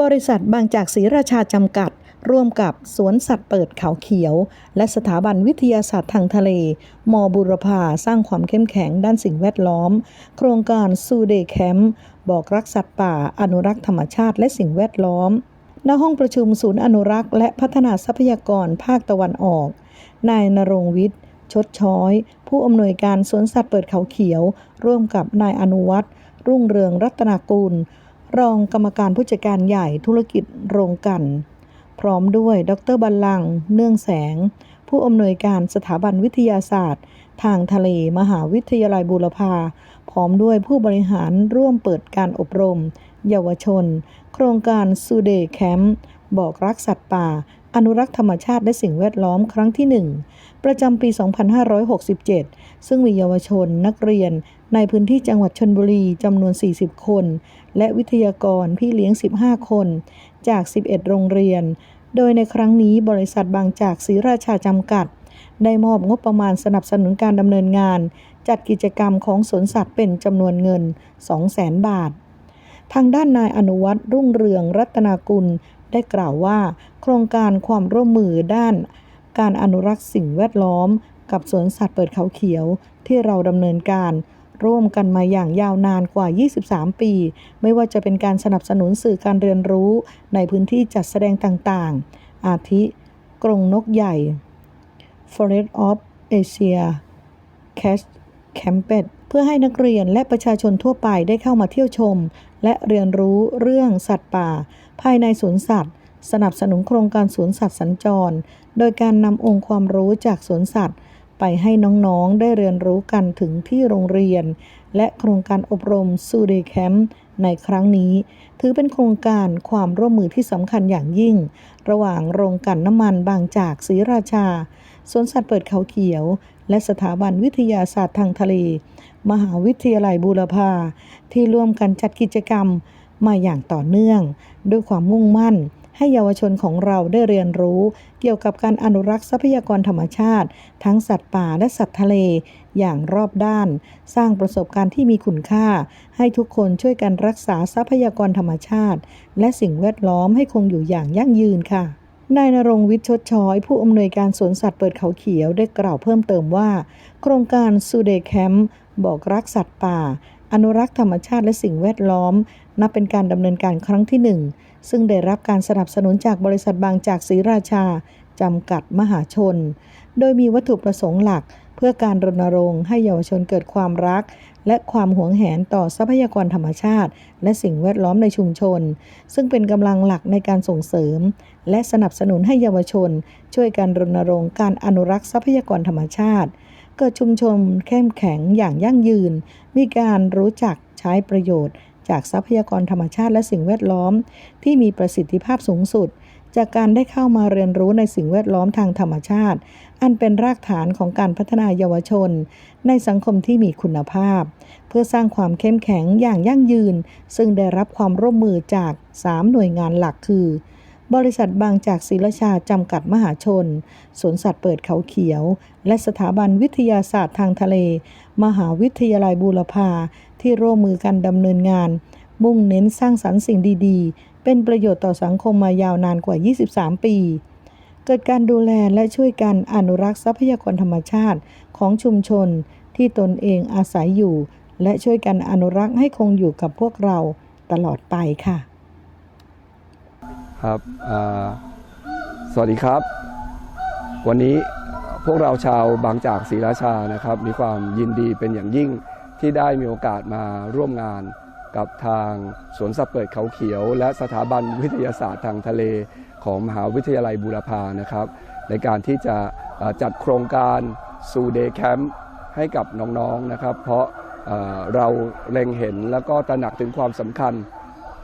บริษัทบางจากศรีราชาจำกัด ร่วมกับสวนสัตว์เปิดเขาเขียว และสถาบันวิทยาศาสตร์ทางทะเล มบุรพาสร้างความเข้มแข็งด้านสิ่งแวดล้อม โครงการซูเดย์แคมป์บอกรักสัตว์ป่า อนุรักษ์ธรรมชาติและสิ่งแวดล้อมณห้องประชุมศูนย์อนุรักษ์และพัฒนาทรัพยากรภาคตะวันออก นายนรงวิทย์ ชดช้อย ผู้อำนวยการสวนสัตว์เปิดเขาเขียว ร่วมกับนายอนุวัตรรุ่งเรืองรัตนากุล รองกรรมการผู้จัดการใหญ่ธุรกิจโรงกัน พร้อมด้วย ดรบัลลัง เนื่องแสง ผู้อำนวยการสถาบันวิทยาศาสตร์ ทางทะเลมหาวิทยาลัยบูรพา พร้อมด้วยผู้บริหารร่วมเปิดการอบรม เยาวชน โครงการซูเดย์แคมป์บอกรักสัตว์ป่า อนุรักษ์ธรรมชาติและสิ่งแวดล้อมครั้งที่ 1 ประจำปี 2567 ซึ่งมีเยาวชนนักเรียน ในพื้นที่จังหวัดชนบุรีจำนวน 40 คน และวิทยากรพี่เลี้ยง 15 คน จาก 11 โรงเรียน โดยในครั้งนี้บริษัทบางจากศรีราชาจำกัด ได้มอบงบประมาณสนับสนุนการดำเนินงาน จัดกิจกรรมของสวนสัตว์เป็นจำนวนเงิน 200,000 บาท ทางด้านนายอนุวัตรรุ่งเรืองรัตนากุลได้กล่าวว่า โครงการความร่วมมือด้านการอนุรักษ์สิ่งแวดล้อม กับสวนสัตว์เปิดเขาเขียวที่เราดำเนินการ ร่วมกันมาอย่างยาวนานกว่า 23 ปี ไม่ว่าจะเป็นการสนับสนุนสื่อการเรียนรู้ในพื้นที่จัดแสดงต่างๆ อาทิ กรงนกใหญ่ Forest of Asia Cash Campet เพื่อให้นักเรียนและประชาชนทั่วไปได้เข้ามาเที่ยวชม และเรียนรู้เรื่องสัตว์ป่า ภายในสวนสัตว์ สนับสนุนโครงการสวนสัตว์สัญจร โดยการนำองค์ความรู้จากสวนสัตว์ ไปให้น้องๆ ได้เรียนรู้กันถึงที่โรงเรียน และโครงการอบรมซูเดย์แคมป์ในครั้งนี้ ถือเป็นโครงการความร่วมมือที่สำคัญอย่างยิ่ง ระหว่างโรงกลั่นน้ำมันบางจากศรีราชาสวนสัตว์เปิดเขาเขียว และสถาบันวิทยาศาสตร์ทางทะเล มหาวิทยาลัยบูรพาที่ร่วมกันจัดกิจกรรมมาอย่างต่อเนื่อง ด้วยความมุ่งมั่น ให้เยาวชนของเราได้เรียนรู้ เกี่ยวกับการอนุรักษ์ทรัพยากรธรรมชาติ ทั้งสัตว์ป่าและสัตว์ทะเล อย่างรอบด้าน สร้างประสบการณ์ที่มีคุณค่า ให้ทุกคนช่วยกันรักษาทรัพยากรธรรมชาติ และสิ่งแวดล้อมให้คงอยู่อย่างยั่งยืนค่ะนายนรงวิทย์ชดช้อย ผู้อำนวยการสวนสัตว์เปิดเขาเขียวได้กล่าวเพิ่มเติมว่า โครงการซูเดย์แคมป์บอกรักสัตว์ป่า อนุรักษ์ธรรมชาติและสิ่งแวดล้อม นับเป็นการดำเนินการครั้งที่หนึ่งซึ่งได้รับการสนับสนุนจากบริษัทบางจากศรีราชา จำกัดมหาชน โดยมีวัตถุประสงค์หลัก เพื่อการรณรงค์ให้เยาวชนเกิดความรัก และความหวงแหนต่อทรัพยากรธรรมชาติ และสิ่งแวดล้อมในชุมชน ซึ่งเป็นกำลังหลักในการส่งเสริม และสนับสนุนให้เยาวชน ช่วยกันรณรงค์การอนุรักษ์ทรัพยากรธรรมชาติเกิดชุมชนเข้มแข็งอย่างยั่งยืน มีการรู้จักใช้ประโยชน์ จากทรัพยากรธรรมชาติและสิ่งแวดล้อม ที่มีประสิทธิภาพสูงสุด จากการได้เข้ามาเรียนรู้ในสิ่งแวดล้อมทางธรรมชาติ อันเป็นรากฐานของการพัฒนาเยาวชน ในสังคมที่มีคุณภาพ เพื่อสร้างความเข้มแข็งอย่างยั่งยืน ซึ่งได้รับความร่วมมือจาก 3 หน่วยงานหลักคือ บริษัทบางจากศรีราชาจำกัดมหาชน สวนสัตว์เปิดเขาเขียว และสถาบันวิทยาศาสตร์ทางทะเล มหาวิทยาลัยบูรพาที่ร่วมมือกันดำเนินงาน มุ่งเน้นสร้างสรรค์สิ่งดีๆ เป็นประโยชน์ต่อสังคมมายาวนานกว่า 23 ปี เกิดการดูแลและช่วยกันอนุรักษ์ทรัพยากรธรรมชาติของชุมชน ที่ตนเองอาศัยอยู่ และช่วยกันอนุรักษ์ให้คงอยู่กับพวกเราตลอดไปค่ะ ครับสวัสดีครับ วันนี้พวกเราชาวบางจากศรีราชานะครับ มีความยินดีเป็นอย่างยิ่งที่ได้มีโอกาสมาร่วมงานกับทางสวนสัตว์เปิดเขาเขียว และสถาบันวิทยาศาสตร์ทางทะเลของมหาวิทยาลัยบูรพานะครับ ในการที่จะจัดโครงการซูเดย์แคมป์ให้กับน้องๆนะครับ เพราะเอ่อเราเล็งเห็นแล้วก็ตระหนักถึงความสำคัญ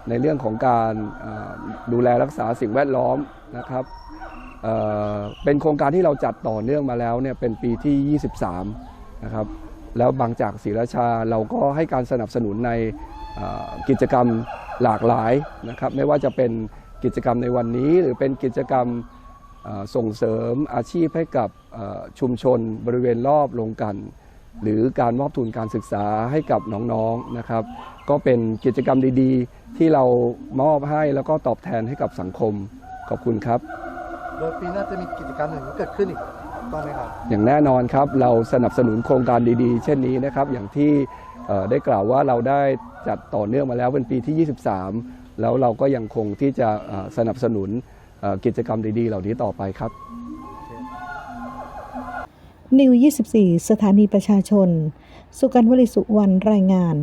ในเรื่องของการดูแลรักษาสิ่งแวดล้อมนะครับเเป็นโครงการที่เราจัดต่อเนื่องมาแล้วเนี่ยเป็นปีที่ 23 นะครับแล้วบางจากศรีราชาเราก็ให้การสนับสนุนในกิจกรรมหลากหลายนะครับไม่ว่าจะเป็นกิจกรรมในวันนี้ หรือเป็นกิจกรรมส่งเสริมอาชีพให้กับชุมชนบริเวณรอบโรงกัน หรือการมอบทุนการศึกษาให้กับน้องๆนะครับ ก็เป็นกิจกรรมดีๆ ที่เรามอบให้แล้วก็ตอบแทนให้กับสังคมขอบคุณครับ โดยปีหน้าจะมีกิจกรรมหนึ่งเกิดขึ้นอีกต้องไหมครับ อย่างแน่นอนครับเราสนับสนุนโครงการดีๆ เช่นนี้นะครับ อย่างที่เอ่อได้กล่าวว่าเราได้จัดต่อเนื่องมาแล้วเป็นปีที่ 23 แล้วเราก็ยังคงที่จะเอ่อสนับสนุนเอ่อกิจกรรมดีๆ เหล่านี้ต่อไปครับ นิว 24 สถานีประชาชน สุกันวลิสุวรรณรายงาน